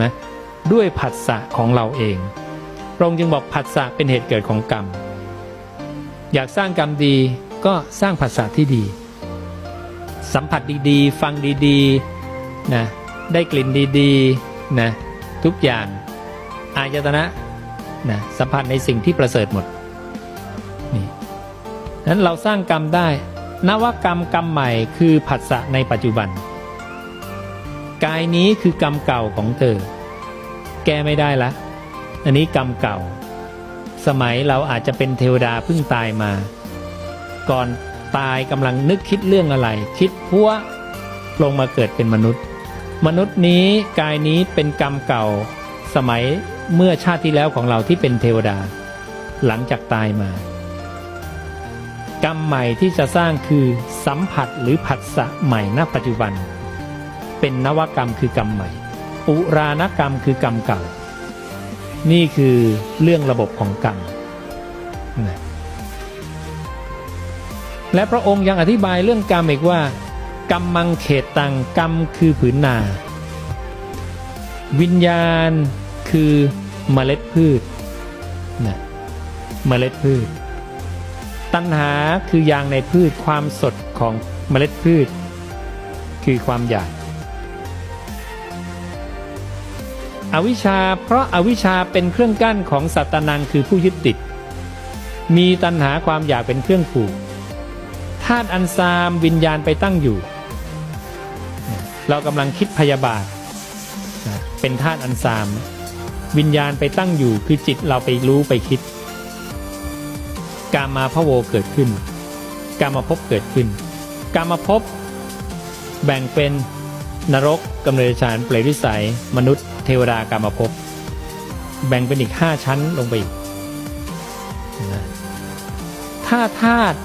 นะด้วยผัสสะของเราเองพระองค์จึงบอกผัสสะเป็นเหตุเกิดของกรรม อยากสร้างกรรมดีก็สร้างผัสสะที่ดี สัมผัสดีๆ ฟังดีๆนะได้กลิ่นดีๆนะทุกอย่างอายตนะนะสัมผัสในสิ่งที่ประเสริฐหมดนี่นั้นเราสร้างกรรมได้นวกรรมกรรมใหม่คือผัสสะในปัจจุบัน กายนี้คือกรรมเก่าของเธอ แก้ไม่ได้ละ อันนี้กรรมเก่า สมัยเราอาจจะเป็นเทวดาเพิ่งตายมา ก่อนตายกำลังนึกคิดเรื่องอะไร คิดพัวลงมาเกิดเป็นมนุษย์ มนุษย์นี้กายนี้เป็นกรรมเก่า สมัยเมื่อชาติที่แล้วของเราที่เป็นเทวดา หลังจากตายมา กรรมใหม่ที่จะสร้างคือสัมผัสหรือผัสสะใหม่ณปัจจุบัน เป็นนวกรรมคือกรรมใหม่ปุรานกรรมคือกรรมเก่า นี่คือเรื่องระบบของกรรมนะและพระองค์ยังอธิบายเรื่องกรรมอีกว่ากรรมมังเขตตังกรรมคือผืนนา วิญญาณคือเมล็ดพืชนะเมล็ดพืช ตัณหาคือยางในพืชความสดของเมล็ดพืช คือความอยาก อวิชชา เพราะอาวิชชาเป็นเครื่องกั้นของสัตตนังคือผู้ยึดติด มีตัณหาความอยากเป็นเครื่องผูกธาตุอันซามวิญญาณไปตั้งอยู่ เรากำลังคิดพยาบาท เป็นธาตุอันซาม วิญญาณไปตั้งอยู่คือจิตเราไปรู้ไปคิด กามาพะโวเกิดขึ้น กามาภพเกิดขึ้น กามาภพแบ่งเป็นนรกกำเนิดฉานเปรตวิสัย มนุษย์ เทวดากามาภพแบ่งเป็นอีกห้าชั้นลงไปอีกนะถ้าธาตุ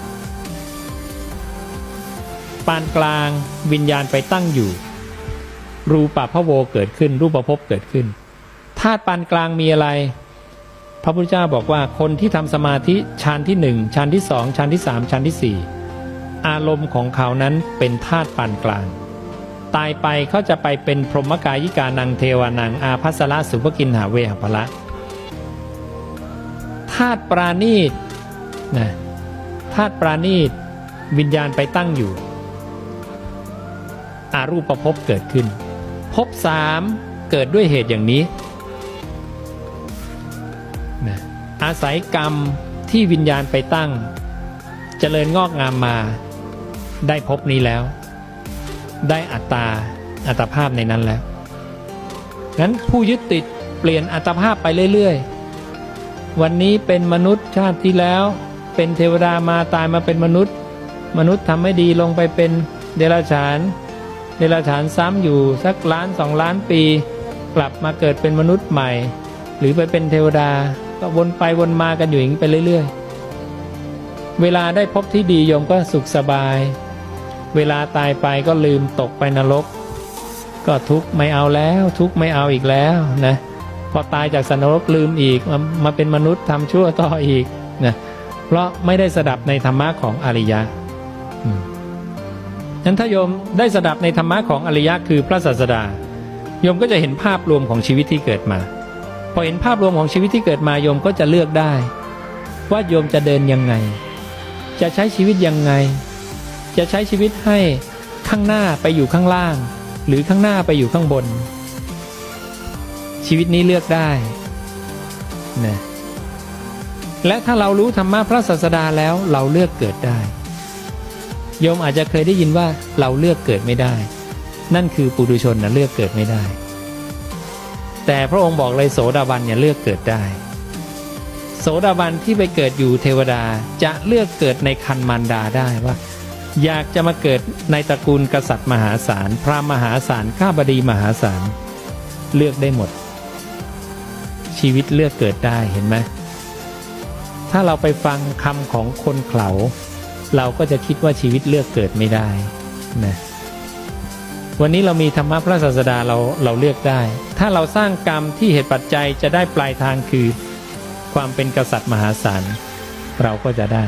ปานกลางวิญญาณไปตั้งอยู่ รูปะพะโวเกิดขึ้น รูปภพเกิดขึ้นธาตุปานกลางมีอะไร พระพุทธเจ้าบอกว่าคนที่ทำสมาธิฌานที่หนึ่งฌานที่สองฌานที่สามฌานที่สี่อารมณ์ของเขานั้นเป็นธาตุปานกลาง ตายไปเขาจะไปเป็นพรหมกายิกานังเทวานังอาภัสระสุภกินหาเวหภละธาตุปราณีตนะธาตุปราณีตวิญญาณไปตั้งอยู่ อารูปภพเกิดขึ้นภพสามเกิดด้วยเหตุอย่างนี้นะอาศัยกรรมที่วิญญาณไปตั้งเจริญงอกงามมาได้พบนี้แล้ว ได้อัตตาอัตภาพในนั้นแล้วงั้นผู้ยึดติดเปลี่ยนอัตภาพไปเรื่อยๆ วันนี้เป็นมนุษย์ชาติที่แล้ว เป็นเทวดามาตายมาเป็นมนุษย์ มนุษย์ทำไม่ดีลงไปเป็นเดรัจฉาน เดรัจฉานซ้ำอยู่สักล้านสองล้านปี กลับมาเกิดเป็นมนุษย์ใหม่ หรือไปเป็นเทวดาก็วนไปวนมากันอยู่อย่างนี้ไปเรื่อย ๆ เวลาได้พบที่ดีโยมก็สุขสบาย เวลาตายไปก็ลืมตกไปนรก ก็ทุกข์ไม่เอาแล้ว ทุกข์ไม่เอาอีกแล้วนะพอตายจากสันนรกลืมอีกมามาเป็นมนุษย์ทำชั่วต่ออีกนะเพราะไม่ได้สดับในธรรมะของอริยะนั้นถ้าโยมได้สดับในธรรมะของอริยะคือพระศาสดาโยมก็จะเห็นภาพรวมของชีวิตที่เกิดมา พอเห็นภาพรวมของชีวิตที่เกิดมาโยมก็จะเลือกได้ ว่าโยมจะเดินยังไง จะใช้ชีวิตยังไง จะใช้ชีวิตให้ข้างหน้าไปอยู่ข้างล่าง หรือข้างหน้าไปอยู่ข้างบน ชีวิตนี้เลือกได้นะและถ้าเรารู้ธรรมะพระศาสดาแล้วเราเลือกเกิดได้ โยมอาจจะเคยได้ยินว่าเราเลือกเกิดไม่ได้ นั่นคือปุถุชนนะเลือกเกิดไม่ได้ แต่พระองค์บอกเลยโสดาบันเนี่ยเลือกเกิดได้ โสดาบันที่ไปเกิดอยู่เทวดาจะเลือกเกิดในคันมารดาได้ว่า อยากจะมาเกิดในตระกูลกษัตริย์มหาศาล พระมหาศาล ข้าบดีมหาศาล เลือกได้หมด ชีวิตเลือกเกิดได้เห็นไหมถ้าเราไปฟังคำของคนเขาเราก็จะคิดว่าชีวิตเลือกเกิดไม่ได้นะวันนี้เรามีธรรมะพระศาสดาเราเราเลือกได้ ถ้าเราสร้างกรรมที่เหตุปัจจัยจะได้ปลายทางคือ ความเป็นกษัตริย์มหาศาลเราก็จะได้